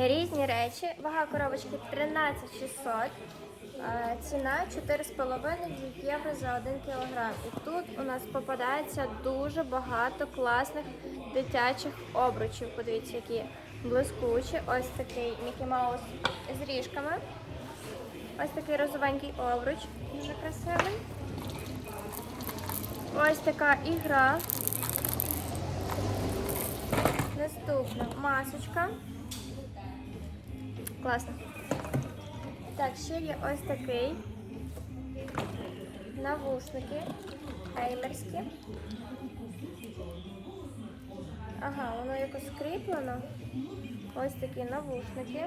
Різні речі. Вага коробочки 13600. Е, Ціна 4,5 євро за 1 кг. І тут у нас попадається дуже багато класних дитячих обручів. Подивіться, які блискучі. Ось такий Мікі Маус з ріжками. Ось такий розовенький обруч, дуже красивий. Ось така ігра. Наступна масочка. Класно. Так, ще є ось такий. Навушники. Еймерські. Ага, воно якось скріплено. Ось такі навушники.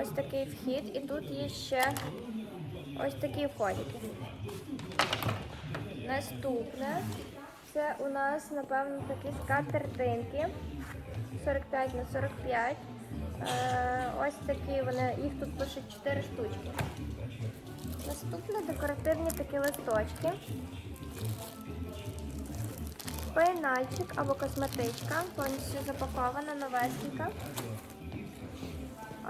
Ось такий вхід. І тут є ще ось такі входики. Наступне. Це у нас, напевно, такі скатертинки. 45 на 45. Е, ось такі вони, їх тут пишуть 4 штучки. Наступне декоративні такі листочки. Пейнальчик або косметичка, повністю запакована, новесенька.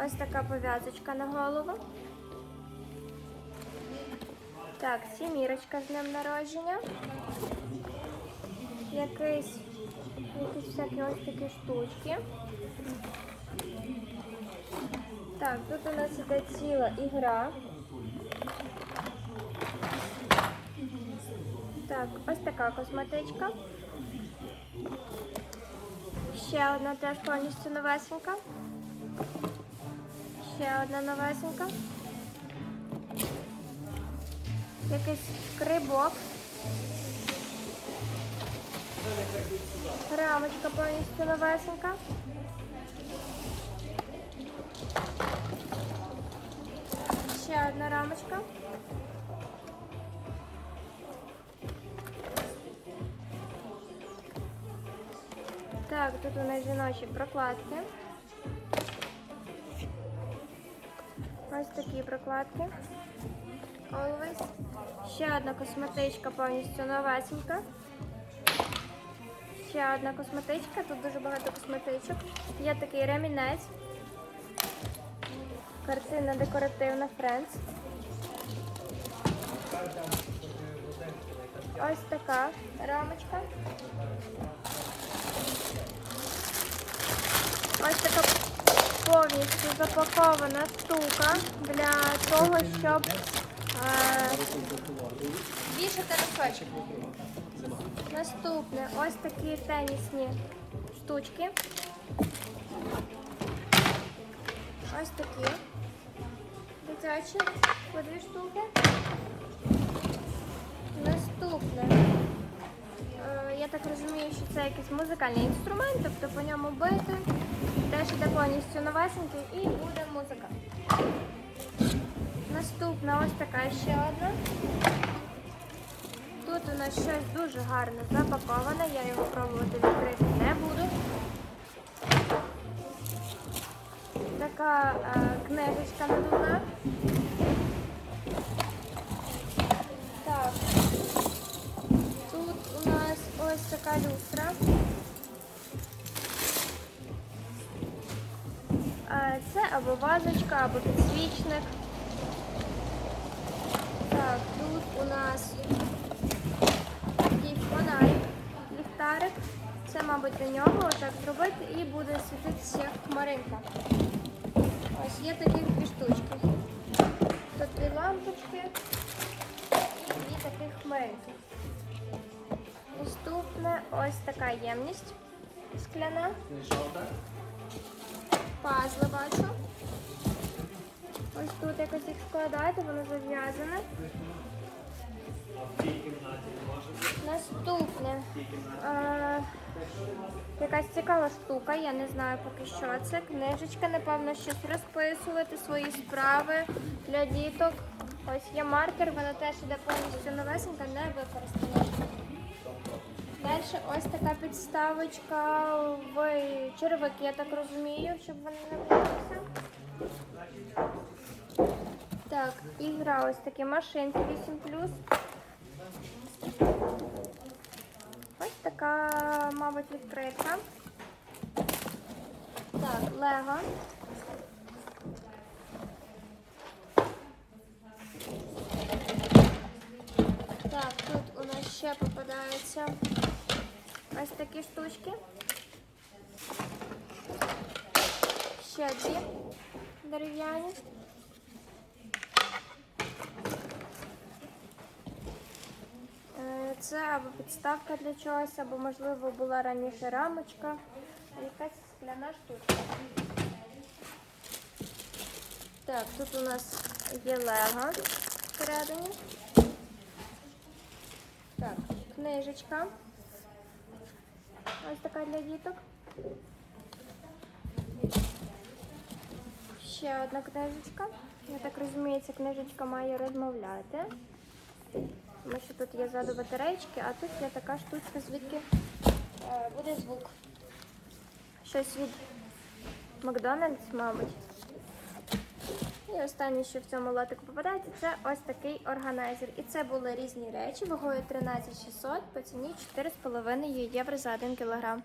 Ось така пов'язочка на голову. Так, сімірочка з днем народження. Якийсь, якісь всякі ось такі штучки. Так, тут у нас іде ціла ігра. Так, ось така косметичка. Ще одна теж повністю новесенька. Ще одна новесенька. Якийсь крибок. Рамочка повністю новесенька. Ще одна рамочка. Так, тут у нас жіночі прокладки. Ось такі прокладки. Always. Ще одна косметичка повністю новесенька. Ще одна косметичка, тут дуже багато косметичок. Є такий ремінець. Картина декоративна Friends. Ось така рамочка. Ось така повністю запакована штука для того, щоб е, вішати носочок. Наступне ось такі тенісні штучки. Ось такі дитячі по дві штуки. Наступне. Е, Я так розумію, що це якийсь музикальний інструмент, тобто по ньому бити. Теж іде повністю новесенький і буде музика. Наступна ось така ще одна. Тут у нас щось дуже гарно запаковане, я його пробувати відкрити не буду. Така е, книжечка надувна. Так. Тут у нас ось така люстра. Е, Це або вазочка, або підсвічник. Так, тут у нас мабуть, до нього так зробити і буде світитися хмаринка. Ось є такі дві штучки. Тут дві лампочки і дві таких хмаринки. Наступне ось така ємність скляна. Пазли бачу. Ось тут якось їх складати, воно зав'язане. Наступне. Е, якась цікава штука, я не знаю поки що це. Книжечка, напевно, щось розписувати, свої справи для діток. Ось є маркер, вона теж іде повністю новесенька, не використана. Далі ось така підставочка в червики, я так розумію, щоб вони не вилилися. Так, ігра ось такі машинки 8 Ось така, мабуть, відкритка. Лего. Так, тут у нас ще попадаються ось такі штучки. Ще дві дерев'яні. Е, Це або підставка для чогось, або, можливо, була раніше рамочка, якась скляна штучка. Так, тут у нас є лего всередині. Так, книжечка. Ось така для діток. Ще одна книжечка. Я так розумію, ця книжечка має розмовляти. Тому що тут є ззаду батарейки, а тут є така штучка, звідки е, буде звук. Щось від Макдональдс, мабуть. І останнє, що в цьому лотику попадається, це ось такий органайзер. І це були різні речі, вагою 13600 по ціні 4,5 євро за 1 кілограм.